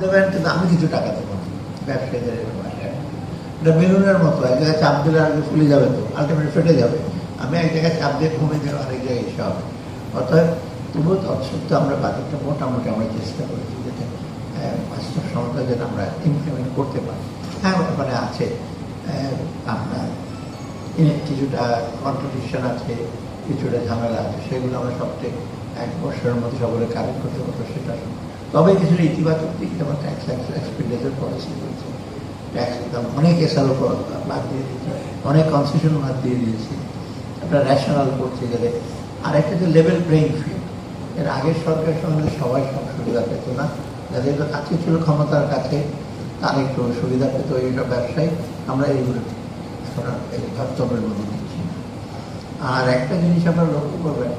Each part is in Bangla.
দেবেন কিন্তু আমি কিছু টাকা দেবো ব্যবসায়ীদের এটা বেলুনের মতো, এক জায়গায় চাপ দিলে আর ফুলে যাবে তো আলটিমেটলি ফেটে যাবে। আমি এক জায়গায় চাপ দিয়ে কমে দিলাম আরেক জায়গায় এসে হবে। অর্থাৎ তবুও তৎসত্ত্বেও আমরা বাজেটটা মোটামুটি আমরা চেষ্টা করেছি যাতে বাস্তব সমতা যেন আমরা ইমপ্লিমেন্ট করতে পারি। হ্যাঁ ওখানে আছে আপনার কিছুটা কন্ট্রিবিউশন আছে, কিছুটা ঝামেলা আছে, সেগুলো আমরা সবচেয়ে এক বছরের মধ্যে সকলে কারেক্ট করতে পারব, সেটা তবে কিছুটা ইতিবাচক দিক যেমন ট্যাক্স এক্সপেন্ডিচার পলিসি রয়েছে ট্যাক্স অনেক এসআরও বাদ দিয়ে দিয়েছি, অনেক কনসেশন বাদ দিয়ে দিয়েছে। একটা ন্যাশনাল করতে গেলে আর একটা যে লেভেল প্লেইং ফিল্ড এর আগের সরকারের সঙ্গে সবাই সব সুবিধা পেত না। যাদের কাছে ছিল ক্ষমতার কাছে, তার একটু সুবিধা পেত এইসব ব্যবসায়ী। আমরা এইগুলো ভারতমের মধ্যে দিচ্ছি। আর একটা জিনিস আপনারা লক্ষ্য করবেন,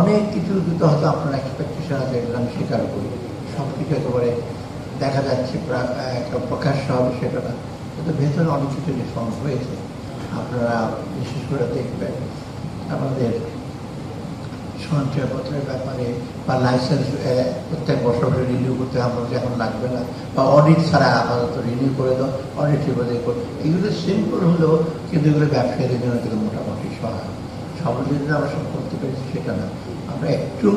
অনেক কিছু হয়তো আপনার এক্সপেকটেশন আছে এগুলো আমি স্বীকার করি। সব কিছু একেবারে দেখা যাচ্ছে একটা প্রকাশ্য হবে সেটা না। কিন্তু ভেতরে অনেক কিছু রিফর্ম হয়েছে, আপনারা বিশেষ করে দেখবেন আমাদের সঞ্চয়পত্রের ব্যাপারে বা লাইসেন্স প্রত্যেক বছর রিনিউ করতে আমরা এখন লাগবে না, বা অডিট ছাড়া আপাতত রিনিউ করে দাও অডিট রিপোর্টে এগুলো সিম্পল হলেও কিন্তু এগুলো ব্যবসায়ীদের জন্য কিন্তু মোটামুটি সহায় সব যদি আমরা সব করতে পেরেছি সেটা না। আমরা একটু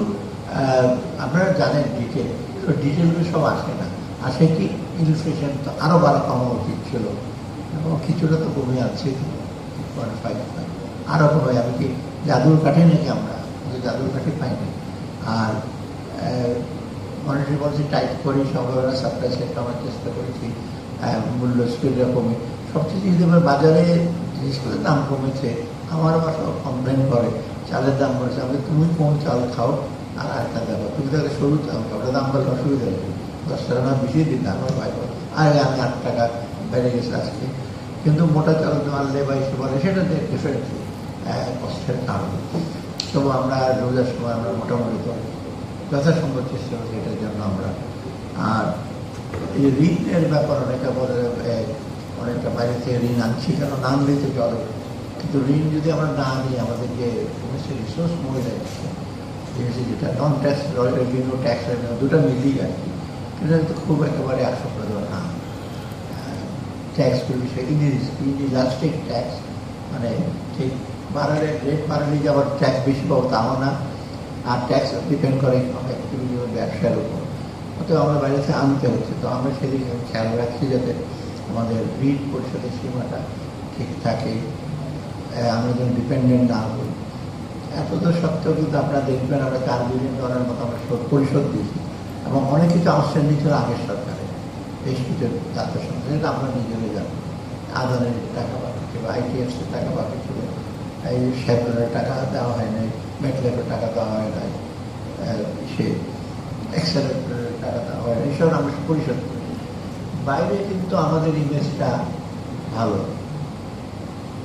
আপনারা জানেন ডিটেল তো ডিটেলগুলো সব আসে না। আসে কি? ইনফ্লেশন তো আরও বাড়া কমা উচিত ছিল। এবং কিছুটা তো কমে আছে আরও কমে আমি কি? জাদুর কাঠে নাকি আমরা? যে জাদুর কাঠে পাইনি। আর মনিটারি পলিসি টাইট করি, সম্ভাবনা সাপ্লাই সেট আমরা চেষ্টা করেছি। মূল্য স্পিড কমে। সবচেয়ে যদি আমরা বাজারে জিনিসগুলোর দাম কমেছে। আমার বাসা কমপ্লেন করে, চালের দাম বাড়ছে আমি তুমি কোন চাল খাও? আর একটা দেবো তুমি তাহলে সরু ওটা দাম বাড়লে অসুবিধা নেই দশ টাকা না বেশি দিন আমার ভাই বলে, আরে আমি আট টাকা বেড়ে গেছে আজকে কিন্তু মোটা চাল মারলে বা এসে বলে সেটা ডিফারেন্ট কষ্টের কারণ তবু আমরা রোজার সময় আমরা মোটামুটি তো যথাসম্ভব চেষ্টা করছি এটার জন্য আমরা আর এই ঋণের ব্যাপার অনেকে বলে অনেকটা বাইরে থেকে ঋণ আনছি। কেন না আনলেই তো চলে কিন্তু ঋণ যদি আমরা না নিই আমাদেরকে রিসোর্স মরে যাচ্ছে জিনিস যেটা non tax revenue tax revenue দুটো মিলিয়ে আর কি। কিন্তু তো খুব একেবারে আশাপ্রদ না। ট্যাক্সগুলো বিষয় ইলাস্টিক ট্যাক্স মানে ঠিক বাড়ালে রেট বাড়ালে যে আবার ট্যাক্স বেশি পাবো তাও না। আর ট্যাক্স ডিপেন্ড করে ব্যবসার উপর। অতএব আমরা বাইরে থেকে আনতে হচ্ছে। তো আমরা সেদিকে খেয়াল রাখছি যাতে আমাদের ঋণ পরিশোধের সীমাটা ঠিক থাকে। আমরা যেন ডিপেন্ডেন্ট না হই। এত তো সত্ত্বেও কিন্তু আপনারা দেখবেন আমরা চার বিলিয়ন ডলার মতো আমরা শোধ পরিশোধ দিয়েছি। এবং অনেক কিছু আউটস্ট্যান্ডিং ছিল আগের সরকারে। বেশ কিছু জাতীয় সংস্থা যেটা আমরা নিজেরাই জানি। আদানের টাকা বাকি ছিল আইটিএফ টাকা বাকি এই শেফরের টাকা দেওয়া হয় নাই মেটলেটের টাকা দেওয়া হয় নাই সে এক্সেলেন্টের টাকা দেওয়া হয় এইসব আমরা পরিশোধ করি। বাইরে কিন্তু আমাদের ইমেজটা ভালো।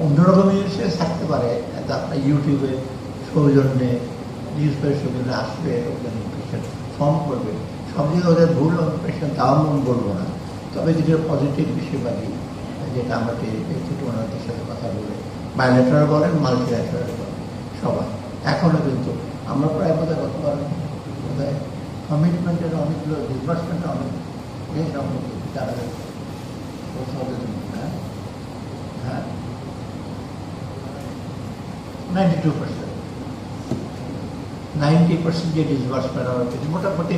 অন্যরকম ইমেজে থাকতে পারে আপনার ইউটিউবে সৌজন্যে পেপার সৌজন্যে আসবে ওখানে ইমপ্রেশন ফর্ম করবে। সব দিকে ওদের ভুল ইমপ্রেশন তাও মন বলব না। তবে কিছু পজিটিভ বিষয়বাদী, যেটা আমরা পেয়েছি ওনাদের সাথে কথা বলে বায়োলেটার বলেন মাল্টিলেটার বলেন, সবাই। এখনও কিন্তু আমরা প্রায় বোধহয় গতবার বোধহয় কমিটমেন্টের অনেকগুলো ডিসবার্সমেন্টের অনেক বেশ অনেক যারা হ্যাঁ? Ninety two percent ninety percent যে ডিসবার্সমেন্ট আমরা পেয়েছি, মোটামুটি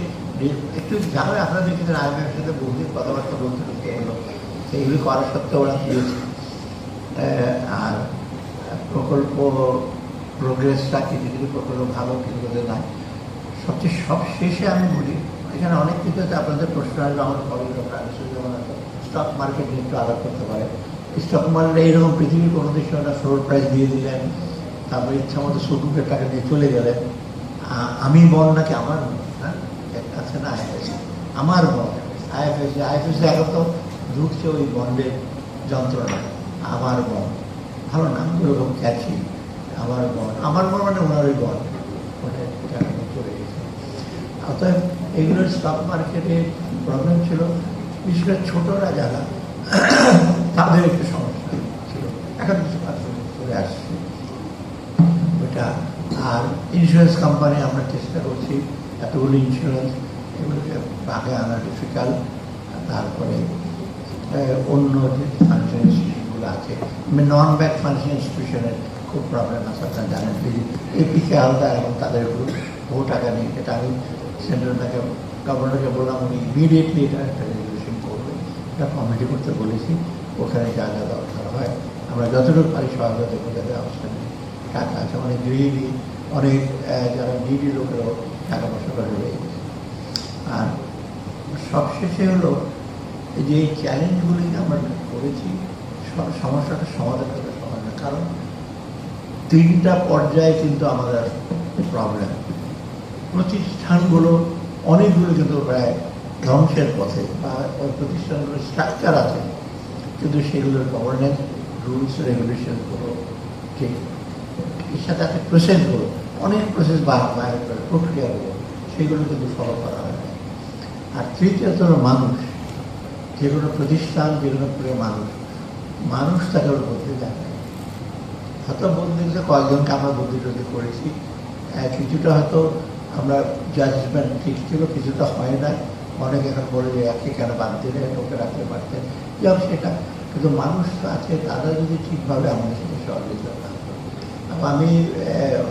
একটু জানাবে আপনারা দেখেছেন আইএমএফ সাথে বহুদিন কথাবার্তা বলতে বলতে এগুলো সেইগুলি করা সত্ত্বেও ওরা দিয়েছে। আর প্রকল্প প্রোগ্রেসটা কিছু কিছু প্রকল্প ভালো, কিছু কিছু নাই। সবচেয়ে সব শেষে আমি বলি, এখানে অনেক কিছু আছে, আপনাদের প্রশ্ন আসবে আমার প্রাইভেসি যেমন আছে স্টক মার্কেট নিয়ে একটু আলাপ করতে পারে। স্টক মার্কেটে এইরকম পৃথিবীর কোনো দেশে ওরা ফ্লোর প্রাইস দিয়ে দিলেন, তারপরে ইচ্ছা মতো সুকুকের টাকা দিয়ে চলে গেলেন। আমি বল নাকি আমার বল হ্যাঁ? আছে না আমার বল আইএফএসি আইএফএসি এখন তো ঢুকছে ওই বন্ডের যন্ত্রণা। আমার বল ভালো নামগুলো ওরকম ক্যাচি আমার বল আমার বল মানে ওনার ওই বল চলে গেছে। অতএব এগুলোর স্টক মার্কেটে প্রবলেম ছিল। বিশেষ করে ছোটরা যারা, তাদের একটু সমস্যা ছিল এখন কিছু কাজগুলো চলে আসছে ওটা আর ইন্স্যুরেন্স কোম্পানি আমরা চেষ্টা করছি, এতগুলো ইন্স্যুরেন্স এগুলোকে ভাগে আনা ডিফিকাল্ট তারপরে অন্য যে ফাংশন ইনস্টিটিউশনগুলো আছে নন ব্যাংক ফাংশন ইনস্টিটিউশনের খুব প্রবলেম আছে, আপনারা জানেন। এপিকে আলাদা এবং তাদের গ্রুপ বহু টাকা নেই এটা আমি সেন্ট্রাল ব্যাংকের গভর্নরকে বললাম, উনি ইমিডিয়েটলি এটা একটা রেজলিউশন করবে। এটা কমিটি করতে বলেছি, ওখানে যা যা দরকার হয়, আমরা যতটুকু পারি সহায়তা যাতে অবস্থা নেই। টাকা আছে, অনেক গৃহিণী অনেক যারা নিডি লোকেরও টাকা পয়সা করে রয়ে গেছে। আর সবশেষে হলো যে চ্যালেঞ্জগুলি আমরা করেছি সমস্যাটা সমাধান করা সমাধান। কারণ তিনটা পর্যায়ে কিন্তু আমাদের প্রবলেম প্রতিষ্ঠানগুলো অনেকগুলো কিন্তু প্রায় ধ্বংসের পথে বা ওই প্রতিষ্ঠানগুলোর স্ট্রাকচার আছে, কিন্তু সেগুলোর গভর্নেন্স রুলস রেগুলেশনগুলো ঠিক সাথে প্রসেস হলো অনেক প্রসেস বাইরে করে প্রক্রিয়াগুলো সেগুলো কিন্তু ফলো করা হয়। আর তৃতীয়ত হলো মানুষ। যে কোনো প্রতিষ্ঠান, যে কোনো প্রিয় মানুষ মানুষ তাকে ওর বদলে না। হয়তো বদলেছে কয়েকজনকে আমরা বদলি টদলি করেছি। কিছুটা হয়তো আমরা জাজমেন্ট ঠিক ছিল, কিছুটা হয় না অনেকে এখন বলে যে একে কেন বাদ দিলে ওকে রাখতে পারতেন। যাও সেটা। কিন্তু মানুষ আছে, তারা যদি ঠিকভাবে আমাদের সাথে সহযোগিতা আমি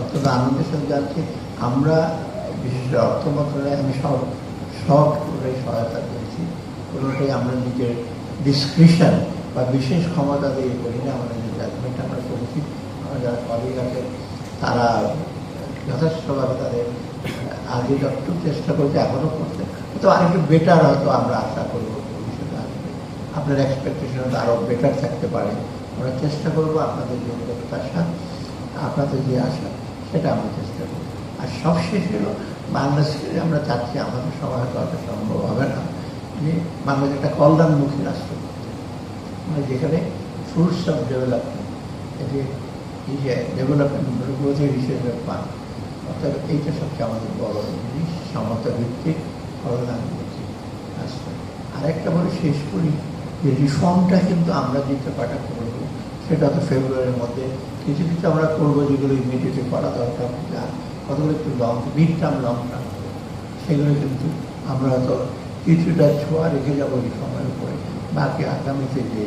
অত্যন্ত আনন্দের সাথে যাচ্ছি। আমরা, বিশেষ অর্থ মন্ত্রণালয়ে আমি সব সব করে সহায়তা করেছি। কোনোটাই আমরা নিজের ডিসক্রিপশন বা বিশেষ ক্ষমতা দিয়ে করি না, আমাদের যে জাজমেন্ট আমরা করেছি, আমার যারা কলিগ আছে, তারা যথেষ্টভাবে তাদের আগে যতটুকু চেষ্টা করছে এখনও করছে। তো আরেকটু বেটার হয়তো আমরা আশা করব ভবিষ্যতে আসবে। আপনার এক্সপেকটেশন আরও বেটার থাকতে পারে। আমরা চেষ্টা করব আপনাদের যে প্রত্যাশা আপনাদের যে আশা, সেটা আমরা চেষ্টা করব। আর সবশেষ হলো, বাংলাদেশে আমরা চাচ্ছি আমাদের সবার অত সম্ভব হবে না। যে বাংলাদেশ একটা কল্যাণমুখী রাষ্ট্র। মানে যেখানে ফ্রুটস অফ ডেভেলপমেন্ট এই যে এই যে ডেভেলপমেন্ট গ্রোথের হিসেবে পান অর্থাৎ এইটা সবচেয়ে আমাদের বড় জিনিস, সমতা ভিত্তিক কল্যাণমুখী রাষ্ট্র। আরেকটা বলে শেষ করি, যে রিফর্মটা কিন্তু আমরা যে ব্যাপারটা করব সেটা তো ফেব্রুয়ারির মধ্যে। কিছু কিছু আমরা করব যেগুলো ইমিডিয়েটলি করা দরকার। যা কতগুলো একটু long mid term long term সেগুলো কিন্তু আমরা হয়তো কিছুটা ছোঁয়া রেখে যাব এই সময়ের উপরে। বাকি আগামীতে যে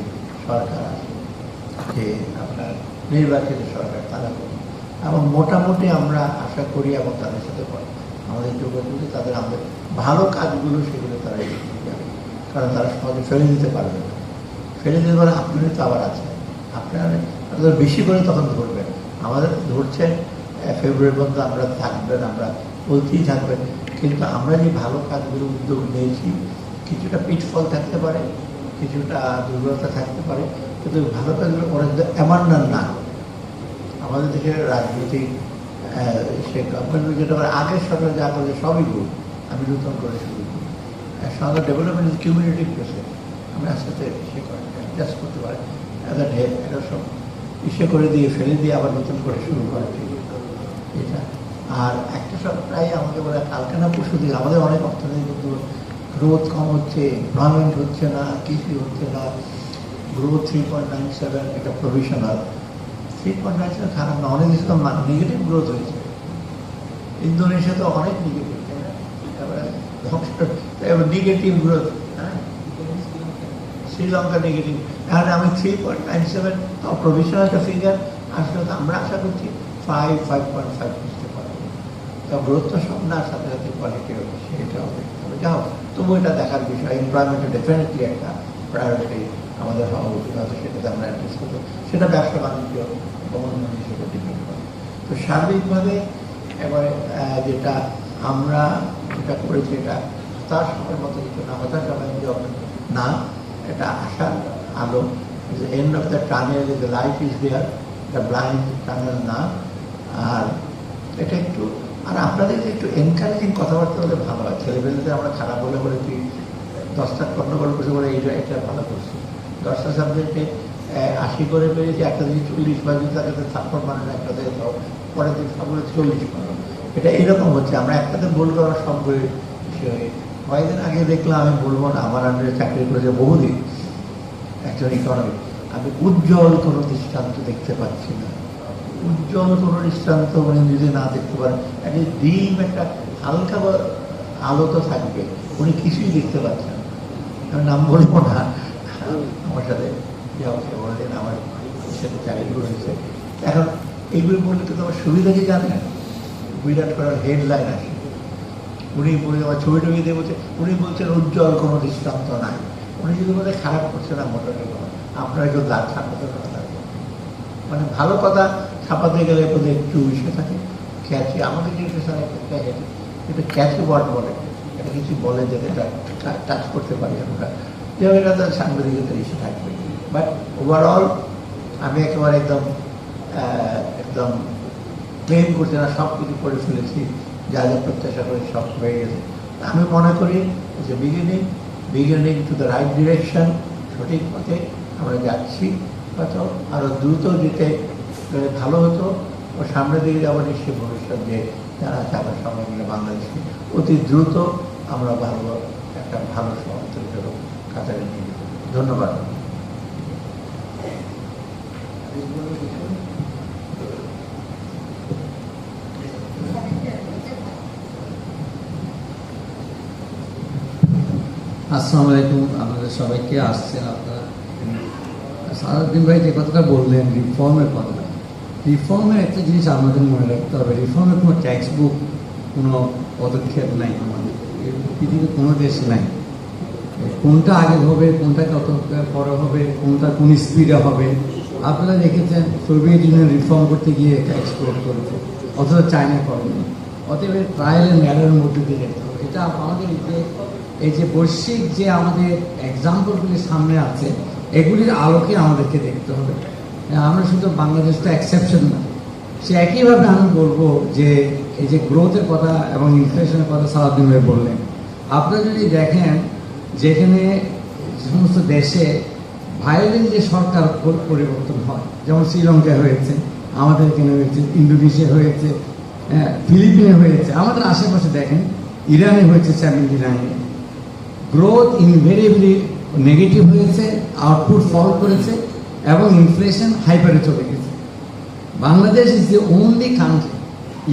সরকার আছে, যে আপনার নির্বাচিত সরকার, তারা করবে এবং মোটামুটি আমরা আশা করি এবং তাদের সাথে আমাদের যোগাযোগে তাদের আমাদের ভালো কাজগুলো সেগুলো তারা এগিয়ে যাবে। কারণ তারা সহজে ফেলে দিতে পারবে না। ফেলে দিতে পারে আপনারই তো আবার আছে আপনারা আপনাদের বেশি করে তখন ধরবেন। আমাদের ধরছেন ফেব্রুয়ারি পর্যন্ত আমরা থাকবেন, আমরা বলতেই থাকবেন। কিন্তু আমরা যে ভালো কাজগুলো উদ্যোগ নিয়েছি, কিছুটা পিঠফল থাকতে পারে, কিছুটা দুর্বলতা থাকতে পারে, কিন্তু ভালো কাজগুলো পরে এমন না আমাদের দেশের রাজনৈতিক সে গভর্নমেন্ট যেটা আগের সরকার যা করে সবই ভুল। আমি নতুন করে শুরু করি। সঙ্গে ডেভেলপমেন্ট ইজ কিউমিউনিটি প্রসেস আমরা আস্তে আস্তে সে করে অ্যাডজাস্ট করতে পারি। ঢের এটা সব ইসে করে দিয়ে ফেলে দিয়ে আবার নতুন করে শুরু করে এটা। আর একটা সব প্রায় আমাকে বলে, কালকে না পরশু দিন, আমাদের অনেক অর্থনৈতিক গ্রোথ কম হচ্ছে এমপ্লয়মেন্ট হচ্ছে না, কৃষি হচ্ছে না growth three point nine seven এটা provisional three point nine seven খারাপ না, অনেক দেশে তো নেগেটিভ গ্রোথ হয়েছে। ইন্দোনেশিয়া তো অনেক নেগেটিভ নেগেটিভ গ্রোথ হ্যাঁ? শ্রীলঙ্কা নেগেটিভ তাহলে আমি three point nine seven provisional একটা ফিগার আসলে আমরা আশা করছি ফাইভ ফাইভ পয়েন্ট ফাইভ বুঝতে পারব। তা গ্রোথ তো সব না সাথে সাথে কোয়ালিটি সেটাও দেখতে হবে। যাও তবু এটা দেখার বিষয় এমপ্লয়মেন্টে ডেফিনেটলি একটা প্রায়োরিটি আমাদের হওয়া উচিত, হয়তো সেটাতে আমরা অ্যাড্রেস করতে সেটা ব্যবসা বাণিজ্য, গভর্নমেন্ট হিসেবে ডিপেন্ড করে। তো সার্বিকভাবে এবারে যেটা আমরা যেটা করেছি, এটা হতাশ হওয়ার মতো কিছু না হতাশ হওয়ার না, এটা আশার আলো end of the tunnel is life is there the blind tunnel না আর এটা একটু, আর আপনাদের একটু এনকারেজিং কথাবার্তা হলে ভালো হয়। ছেলেমেয়েদের আমরা খারাপ বলে বলে তুই দশটা গন্ডগোল করছে বলে এইটা, এটা ভালো করছি। দশটা সাবজেক্টে আশি করে পেয়েছি একটা দিকে চল্লিশ বা যদি তাকে থাপ্পড় মানে না, একটা দিকে পরের দিন সবগুলো চল্লিশ মানে। এটা এরকম হচ্ছে, আমরা একটাতে বলব আমরা সব করে কয়েকদিন আগে দেখলাম আমি বলব না, আমার আন্ডারে চাকরি করেছে বহুদিন। একজন ইকোনমিক আমি উজ্জ্বল কোনো দৃষ্টান্ত দেখতে পাচ্ছি না। উজ্জ্বল কোনো দৃষ্টান্ত উনি যদি না দেখতে পারেন একটা ডিম, একটা হালকা আলো তো থাকবে। উনি কিছুই দেখতে পাচ্ছেন নাম বলব না। আমার সাথে বললেন আমার সাথে চাকরি করেছে এখন এইগুলো বললে তো তোমার সুবিধা কি জানেন বিরাট করার হেডলাইন আসে। উনি বলে, আমার ছবি টবি দিয়ে বলছে। উনি বলছেন, উজ্জ্বল কোনো দৃষ্টান্ত নাই। উনি যদি বলে, খারাপ করছে না মোটামুটি আপনারা কেউ দাঁত ছাপাতে কথা মানে ভালো কথা ছাপাতে গেলে বোধহয় একটু ইসে থাকে। ক্যাচি আমাদের জেনারেশন একটা এটা ক্যাচি ওয়ার্ড বলে। এটা কিছু বলে যে এটা টাচ করতে পারি আমরা। যে এটা তার সাংবাদিকতার ইসে থাকবে। বাট ওভারঅল আমি একেবারে একদম একদম ক্লেম করছি না। সব কিছু করে ফেলেছি। যা যা প্রত্যাশা করে সব হয়ে গেছে। আমি মনে করি যে beginning beginning to the right direction সঠিক পথে আমরা যাচ্ছি। হয়তো আরও দ্রুত যেতে ভালো হতো। ও সামনের দিকে যাব নিশ্চয়ই ভবিষ্যৎ যে যারা আছে আমার সময় মিলে বাংলাদেশকে অতি দ্রুত আমরা ভালো, একটা ভালো সমান্তরিত কাতারে নিয়ে। ধন্যবাদ। আসসালামু আলাইকুম, আপনাদের সবাইকে আসছেন আপনারা। সারাদিন ভাই যে কথাটা বললেন রিফর্মের কথা রিফর্মের একটা জিনিস আমাদের মনে রাখতে হবে। রিফর্মের কোনো টেক্সট বুক কোনো পদক্ষেপ নাই আমাদের। পৃথিবীর কোনো দেশে নাই। কোনটা আগে হবে, কোনটা কত পরে হবে, কোনটা কোন স্পিডে হবে? আপনারা দেখেছেন সোভিয়েত ইউনিয়ন রিফর্ম করতে গিয়ে এক্সপ্লোর করেছে, অথচ চায়না করেনি। অতএব ট্রায়াল অ্যান্ড ম্যারের মধ্যে দিয়ে যেতে হবে। এটা আমাদের যে এই যে বৈশ্বিক যে আমাদের এক্সাম্পলগুলি সামনে আছে এগুলির আলোকে আমাদেরকে দেখতে হবে। আমরা শুধু বাংলাদেশ তো এক্সেপশন না সে একইভাবে আমি বলব যে এই যে গ্রোথের কথা এবং ইনফ্লেশনের কথা সারাদিন ভাই বললেন। আপনারা যদি দেখেন যেখানে সমস্ত দেশে ভায়োলেন্ট যে সরকার পরিবর্তন হয় যেমন শ্রীলঙ্কায় হয়েছে আমাদের এখানে হয়েছে ইন্দোনেশিয়া হয়েছে হ্যাঁ, ফিলিপিনে হয়েছে আমাদের আশেপাশে দেখেন ইরানে হয়েছে সেভেন্টি নাইনে গ্রোথ ইনভেরিয়েবলি নেগেটিভ হয়েছে আউটপুট ফল করেছে এবং ইনফ্লেশন হাইপারে চলে গেছে Bangladesh is the only country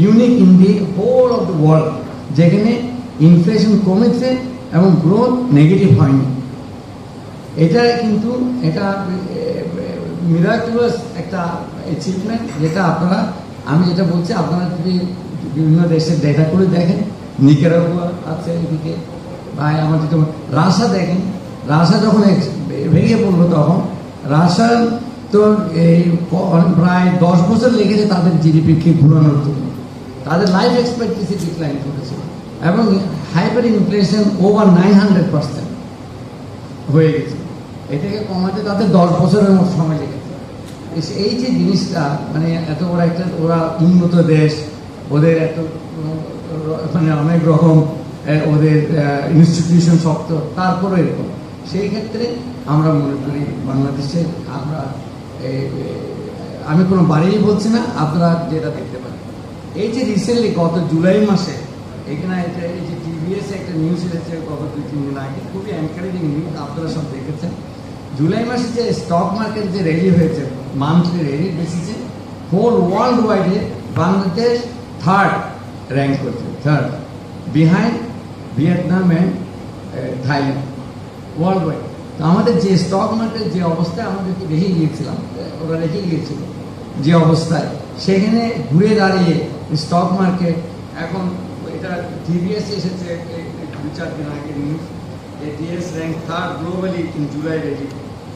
unique in the whole of the world যেখানে ইনফ্লেশন কমেছে এবং গ্রোথ নেগেটিভ হয়নি। এটা কিন্তু এটা মিরাকুলাস একটা অ্যাচিভমেন্ট যেটা আপনারা, আমি যেটা বলছি, আপনারা যদি বিভিন্ন দেশের ডেটা করে দেখেন নিকেরাগুয়া আছে এদিকে। বা আমাদের যেমন রাশা দেখেন। রাশা যখন ভেঙে পড়ল তখন রাশার তো এই প্রায় দশ বছর লেগেছে তাদের জিডিপিকে ঘুরানোর জন্য। তাদের লাইফ এক্সপেক্টেন্সি ডিক্লাইন করেছে এবং hyper inflation over nine hundred percent হয়ে গেছে। এটাকে কমাতে তাদের দশ বছরের মতো সময় লেগেছে। এই যে জিনিসটা মানে এত বড় একটা, ওরা উন্নত দেশ, ওদের এত মানে অনেক রকম ওদের ইনস্টিটিউশন শক্ত তারপরে এরকম। সেই ক্ষেত্রে আমরা মনে করি বাংলাদেশে আমরা আমি কোনো বাড়িই বলছি না, আপনারা যেটা দেখতে পারেন। এই যে রিসেন্টলি গত জুলাই মাসে এখানে এই যে টিভিএস একটা নিউজ এসেছে গত দুই, তিন দিন আগে, খুবই এনকারেজিং নিউজ আপনারা সব দেখেছেন। জুলাই মাসে যে স্টক মার্কেট যে রেলি হয়েছে মান্থলি রেলি বেসিসে হোল ওয়ার্ল্ড ওয়াইডে বাংলাদেশ থার্ড র্যাঙ্ক করছে third behind Vietnam and Thailand world wide তো আমাদের যে স্টক মার্কেট যে অবস্থায় আমাদেরকে রেখে গিয়েছিলাম ওরা রেখে গিয়েছিল, যে অবস্থায়। সেখানে ঘুরে দাঁড়িয়ে স্টক মার্কেট এখন এটা টিভিএস এসেছে দু চার দিন আগে news T S rank third globally in July ready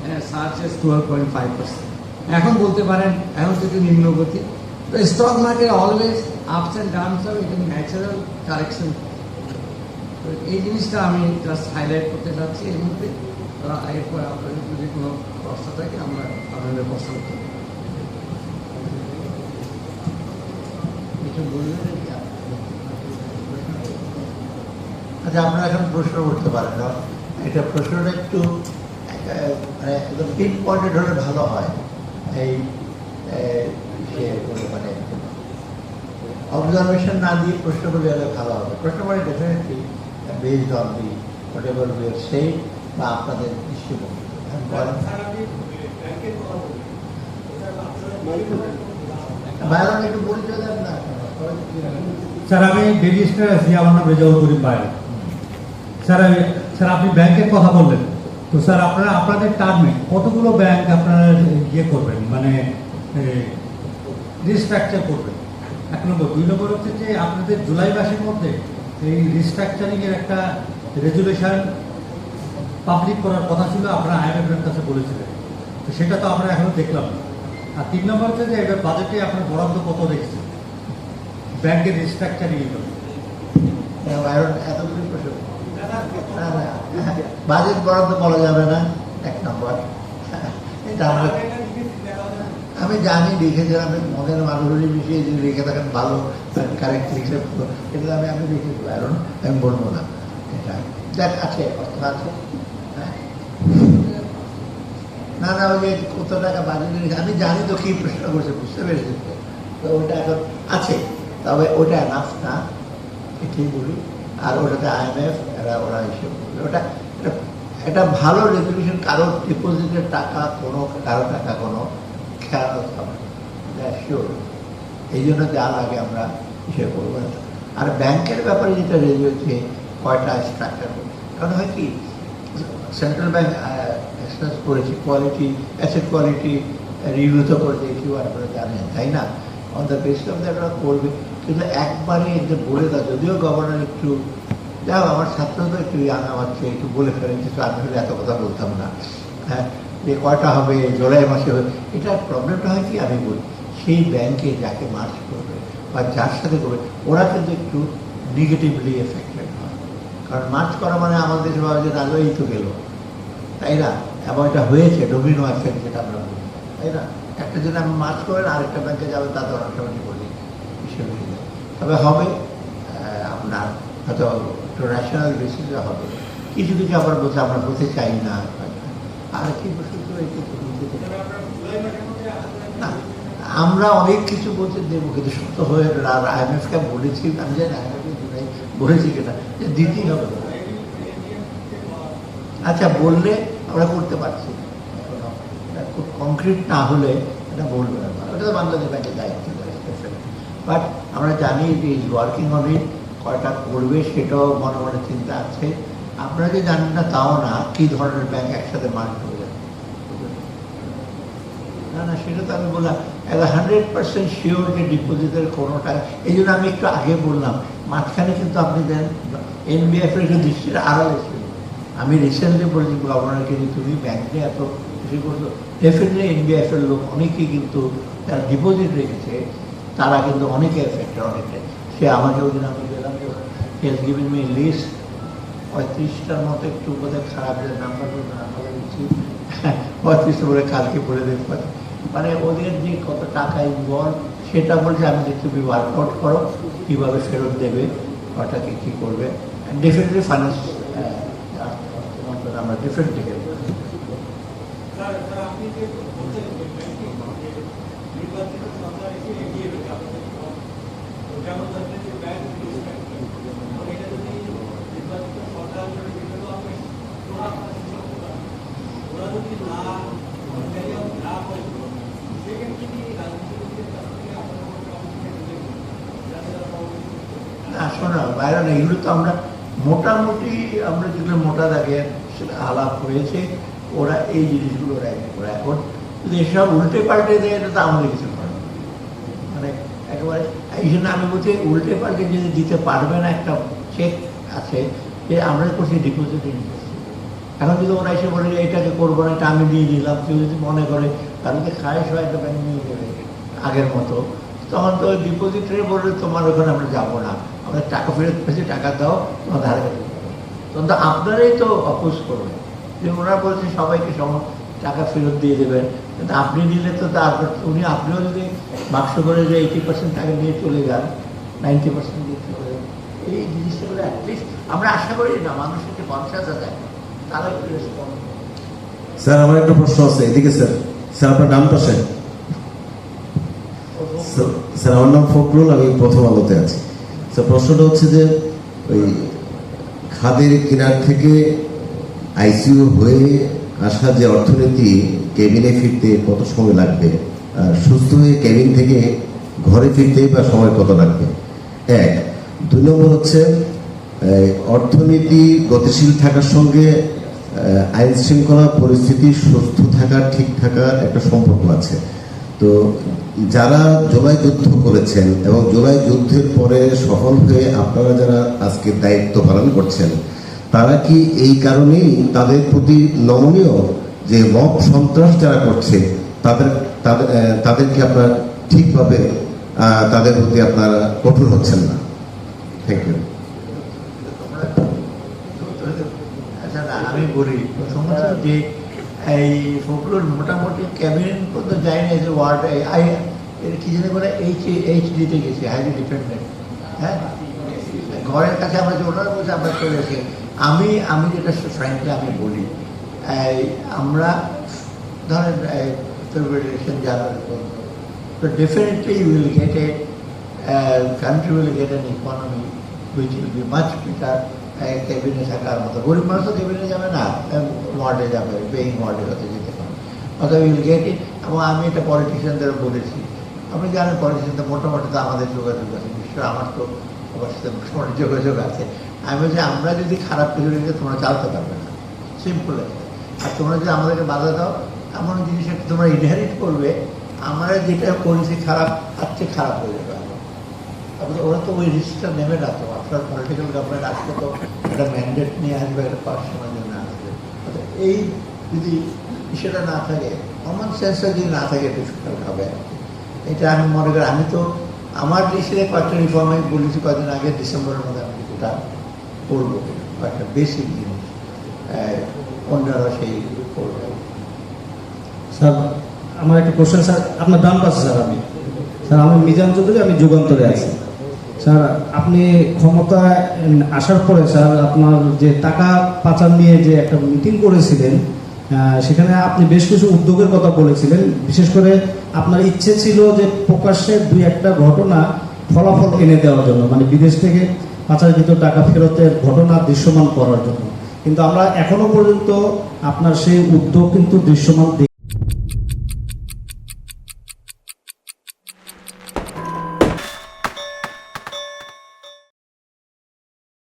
হ্যাঁ searches twelve point five percent এখন বলতে পারেন, এখন তো একটু নিম্নগতি। তো stock market always ups and downs হবে এটা ন্যাচারাল কারেকশন এই জিনিসটা আমি জাস্ট হাইলাইট করতে চাচ্ছি এর মধ্যে তো এরপর আপনাদের যদি কোনো প্রশ্ন থাকে আমরা আপনাদের প্রশ্ন করতে পারি। কিছু বলবেন কি আপনি? আচ্ছা আপনারা এখন প্রশ্ন করতে পারেন না এটা প্রশ্নটা একটু মানে একদম পিন পয়েন্টেড হলে ভালো হয় এই আহ, মানে অবজারভেশন না দিয়ে প্রশ্ন করলে ভালো হবে প্রশ্ন করে definitely on the whatever we are সেই বা আপনাদের দৃষ্টিভঙ্গি হ্যাঁ, বলেন। বায়ারন একটু পরিচয় দেন না। স্যার আমি ব্যারিস্টার আছি আমার নাম রেজাউল করিম ভাই। স্যার আমি স্যার আপনি ব্যাংকের কথা বললেন। তো স্যার আপনারা আপনাদের টার্মে কতগুলো ব্যাংক আপনারা ইয়ে করবেন? মানে রিস্ট্রাকচার করবেন? এক নম্বর। দুই নম্বর হচ্ছে যে আপনাদের জুলাই মাসের মধ্যে এই রিস্ট্রাকচারিং এর একটা রেজুলেশন পাবলিক করার কথা ছিল আপনারা আইএমএফ এর কাছে বলেছিলেন। তো সেটা তো আমরা এখনও দেখলাম না। আর তিন নম্বর হচ্ছে যে এবার বাজেটে আপনার বরাদ্দ কত দেখছেন? ব্যাংকের রিস্ট্রাকচারিং এর জন্য। কারণ এতগুলি প্রশ্ন। না, না, বাজেট বরাদ্দ বলা যাবে না এক নম্বর। এটা আমরা আমি জানি লিখেছিলাম আমি মনের মানুষের বিষয়ে যদি লিখে থাকেন ভালো কারেক্ট লিখে এটা আমি আমি লিখেছি কারণ আমি বলব না। এটা দেখ, আছে, অর্থ আছে। হ্যাঁ। না না, ওই যে কত টাকা বাজেট আমি জানি তো কি প্রশ্ন করছে, বুঝতে পেরেছি তো। ওটা এখন আছে, তবে ওটা এনাফ না ঠিক বলি। আর ওটাতে আইএমএফ এরা, ওরা করবে ওটা, এটা ভালো রেজলিউশন কারও ডিপোজিটের টাকা কোনো, কারও টাকা কোনো খেয়াল হবে শিওর এই জন্য যা লাগে আমরা হিসেব করব। আর ব্যাংকের ব্যাপারে যেটা রেজি হচ্ছে কয়টা স্ট্রাকচার কারণ হয় কি সেন্ট্রাল ব্যাংক এক্সপ্রেস করেছে কোয়ালিটি অ্যাসেট কোয়ালিটি রিভিউ তো করে দিয়েছি আপনারা জানেন, তাই না? On the basis of that ওরা করবে। কিন্তু একবারে যে বলে দাও, যদিও গভর্নর একটু যাও আমার ছাত্র তো একটু ইয়াং আমার একটু বলে ফেলেন কিন্তু আমি এত কথা বলতাম না। হ্যাঁ যে কয়টা হবে, জুলাই মাসে হবে, এটার প্রবলেমটা হয় কি, আমি বলি, সেই ব্যাংকে যাকে মার্চ করবে বা যার সাথে করবে, ওরা কিন্তু একটু নেগেটিভলি এফেক্টেড হয়। কারণ মার্চ করা মানে আমাদের দেশে ভাবে যে রাজা এই তো গেল। তাই না? এবং এটা হয়েছে ডোমিনো এফেক্ট যেটা আমরা বলি। তাই না? একটা যদি আমি মার্চ করেন, আরেকটা ব্যাংকে যাবে, তাতে অনেকটা বলি হিসেবে। তবে হবে আপনার হয়তো একটু ন্যাশনাল বেসিসে হবে। কিছু কিছু আবার বলতে আমরা বলতে চাই না। আমরা অনেক কিছু বলতে দেবো, কিন্তু সত্য হয়ে আর আইএমএফ কে বলেছি, আমি জানি আইএমএফ বলেছি কিনা, যে দিতেই হবে। আচ্ছা বললে আমরা করতে পারছি। খুব কংক্রিট না হলে এটা বলবে না। ওটা তো বাংলাদেশ ব্যাংকের দায়িত্ব বাট আমরা জানি যে ওয়ার্কিং অন ইট কয়টা করবে সেটাও মনে মনে চিন্তা আছে। আপনারা যে জানেন না, তাও না, কি ধরনের ব্যাংক একসাথে মার্ক হয়ে যাবে না না, সেটা তো আমি বললাম হান্ড্রেড পার্সেন্ট শিওর যে ডিপোজিটের কোনোটা, এই জন্য আমি একটু আগে বললাম, মাঝখানে কিন্তু আপনি দেন এনবিএফ এর একটু দৃষ্টির আড়ালে ছিল আমি রিসেন্টলি বলেছি গভর্নরকে যে তুমি ব্যাংকে এত কিছু করছ ডেফিনেটলি এনবিএফ এর লোক অনেকেই কিন্তু যারা ডিপোজিট রেখেছে, তারা কিন্তু অনেকে এফেক্টেড অনেকে। সে আমাকে ওই দিন আমি গেলাম হেজ গিভেন মি লিস্ট পঁয়ত্রিশটার মতো একটু বোধহয় খারাপ যে নাম্বার নাম্বার দিচ্ছি পঁয়ত্রিশটা বলে কালকে বলে দেখতে মানে ওদের যে কত টাকা ইনভলভ সেটা বলছে, আমি যে তুমি ওয়ার্কআউট করো। কীভাবে ফেরত দেবে, ওটাকে কী করবে? ডেফিনেটলি ফাইন্যান্স আমরা ডিফারেন্ট দিকে না না এগুলো তো আমরা মোটামুটি আমরা যেগুলো মোটা দাগে সেটা আলাপ হয়েছে, ওরা এই জিনিসগুলো ওরা এখন যদি এসব উল্টে পাল্টে দেয়, এটা তো আমাদের কিছু করার মানে একেবারে, এই জন্য আমি বলছি, উল্টে পাল্টে যদি দিতে পারবে না একটা চেক আছে, যে আমরা করছি ডিপোজিট ইনভেস্ট এখন যদি ওরা এসে বলে যে এটাকে করব না, এটা আমি দিয়ে দিলাম, কেউ যদি মনে করে, তাহলে খায় সবাই একটা ব্যাংক নিয়ে দেবে আগের মতো। তখন তো ডিপোজিটরে বললে তোমার ওখানে আমরা যাব না। আমরা টাকা ফেরত পেয়েছি, টাকা দাও, তোমার ধারে তখন তো আপনারাই তো অপোজ করবেন। যে ওরা বলছে সবাইকে সম টাকা ফেরত দিয়ে দেবেন। কিন্তু আপনি নিলে তো তার উনি আপনিও যদি বাক্স করে যে এইটি পার্সেন্ট টাকা নিয়ে চলে যান নাইনটি পার্সেন্ট দিয়ে চলে যান, এই জিনিসগুলো অ্যাটলিস্ট আমরা আশা করি না, মানুষের যে কনসাস আছে তারা একটু রেসপন্ড স্যার, আমার একটা প্রশ্ন আছে। এদিকে স্যার স্যার, আপনার নাম পাশে স্যার- আমার নাম ফখরুল, আমি প্রথম আলোতে আছি। স্যার, প্রশ্নটা হচ্ছে যে, ওই খাদের কিনার থেকে আইসিইউ হয়ে আসা যে অর্থনীতি, কেবিনে ফিরতে কত সময় লাগবে? আর সুস্থ হয়ে কেবিন থেকে ঘরে ফিরতে বা সময় কত লাগবে? এক। দুই নম্বর হচ্ছে অর্থনীতি গতিশীল থাকার সঙ্গে আইন শৃঙ্খলা পরিস্থিতি সুস্থ থাকা, ঠিক থাকার একটা সম্পর্ক আছে। তো যারা জুলাই যুদ্ধ করেছেন এবং জুলাই যুদ্ধের পরে সফল হয়ে আপনারা যারা আজকে দায়িত্ব পালন করছেন, তারা কি এই কারণেই তাদের প্রতি নমনীয় যে মব সন্ত্রাস যারা করছে, তাদের তাদের তাদেরকে আপনার ঠিকভাবে তাদের প্রতি আপনারা কঠোর হচ্ছেন না? থ্যাংক ইউ আচ্ছা আমি বলি, প্রথমত যে এই ফোকলোর মোটামুটি ক্যাবিনেট পর্যন্ত যায় না যে ওয়ার্ড আই, এর কি জানি বলে এইচ এইচ ডিতে গেছে হাইলি ডিপেন্ডেন্ট হ্যাঁ? ঘরের কাছে আমরা যে ওনার বলছে, আমরা চলে এসে আমি আমি যেটা ফ্র্যাঙ্কলি আমি বলি আমরা ধরেন ফেব্রুয়ারি জানুয়ারি পর্যন্ত তো definitely will get a country will get an economy which will be much better ক্যাবিনে থাকার মতো। গরিব মানুষ তো ক্যাবিনে যাবে না ওয়ার্ডে যাবে পেইং ওয়ার্ডে হতে যেতে পারে। অথবা উইল গেট ইট এবং আমি এটা পলিটিশিয়ানদের বলেছি। আপনি জানেন পলিটিশিয়ানদের মোটামুটি তো আমাদের যোগাযোগ আছে। নিশ্চয় আমার তো সবার সাথে মোটামুটি যোগাযোগ আছে। আমি বলছি, আমরা যদি খারাপ কিছু রেখে তোমরা চালাতে পারবে না। সিম্পল আর তোমরা যদি আমাদেরকে বাধা দাও, এমন জিনিস একটা তোমরা ইনহেরিট করবে, আমরা যেটা করেছি খারাপ, তার চেয়ে খারাপ হয়ে যাবে আরও। ওরা তো ওই রিস্কটা নেবে না তো আপনার পলিটিক্যাল গভর্নমেন্ট আসলে তো একটা ম্যান্ডেট নিয়ে আসবে একটা পার্সোনাল জন্য আসবে। অর্থাৎ এই যদি বিষয়টা না থাকে কমন সেন্সটা যদি না থাকে ডিফিকাল্ট এটা আমি মনে করি, আমি তো আমার দেশের কয়েকটা রিফর্ম আমি বলেছি কয়েকদিন আগে, ডিসেম্বরের মধ্যে আমি কিছুটা করব, কয়েকটা বেসিক জিনিস অন্যরা সেই করবে। স্যার, আমার একটা কোশ্চেন স্যার, আপনার ডান পাশে স্যার? আমি স্যার আমি মিজান চৌধুরী, আমি যুগান্তরে আছি। স্যার, আপনি ক্ষমতায় আসার পরে, স্যার, আপনার যে টাকা পাচার নিয়ে যে একটা মিটিং করেছিলেন সেখানে আপনি বেশ কিছু উদ্যোগের কথা বলেছিলেন। বিশেষ করে আপনার ইচ্ছে ছিল যে প্রকাশ্যে দুই একটা ঘটনা ফলাফল এনে দেওয়ার জন্য মানে বিদেশ থেকে পাচারকৃত টাকা ফেরতের ঘটনা দৃশ্যমান করার জন্য। কিন্তু আমরা এখনও পর্যন্ত আপনার সেই উদ্যোগ কিন্তু দৃশ্যমান